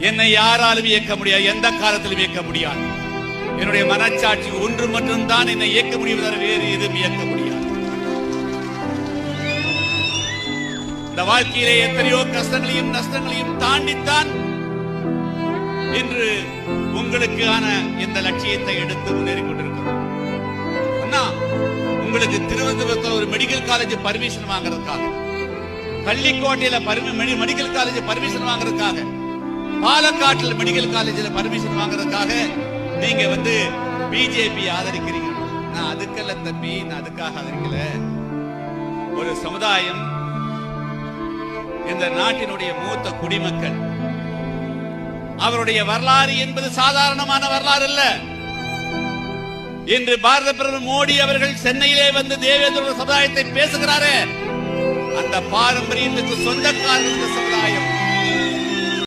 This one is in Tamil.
என்னை யாராலும் இயக்க முடியாது எந்த காலத்திலும் இயக்க முடியாது. என்னுடைய மனச்சாட்சி ஒன்று மட்டும்தான் என்னை இயக்க முடியும் வேறு எதுவும் இயக்க முடியாது. இந்த வாழ்க்கையிலே எத்தனையோ கஷ்டங்களையும் நஷ்டங்களையும் தாண்டித்தான் இன்று உங்களுக்கான இந்த லட்சியத்தை எடுத்து முன்னேறி கொண்டிருக்கிறோம் அண்ணா உங்களுக்கு திருவனந்தபுரத்தில் ஒரு மெடிக்கல் காலேஜ் பர்மிஷன் வாங்குறதுக்காக பள்ளிக்கோட்டையில மெடிக்கல் காலேஜ் பர்மிஷன் வாங்குறதுக்காக பாலக்காட்டில் மெடிக்கல் காலேஜில் பர்மிஷன் வாங்குறதுக்காக நீங்க வந்து பிஜேபி ஆதரிக்கிறீங்க. நான் அதுக்கல்ல தம்பி நான் அதுக்காக ஆதரிக்கல. ஒரு சமுதாயம் இந்த நாட்டினுடைய மூத்த குடிமக்கள். அவருடைய வரலாறு என்பது சாதாரணமான வரலாறு அல்ல. இன்று பாரத பிரதமர் மோடி அவர்கள் சென்னையிலே வந்து தேவேந்திர சமுதாயத்தை பேசுகிறாரே. அந்த பாரம்பரியத்துக்கு சொந்தக்காரர் சமுதாயம்.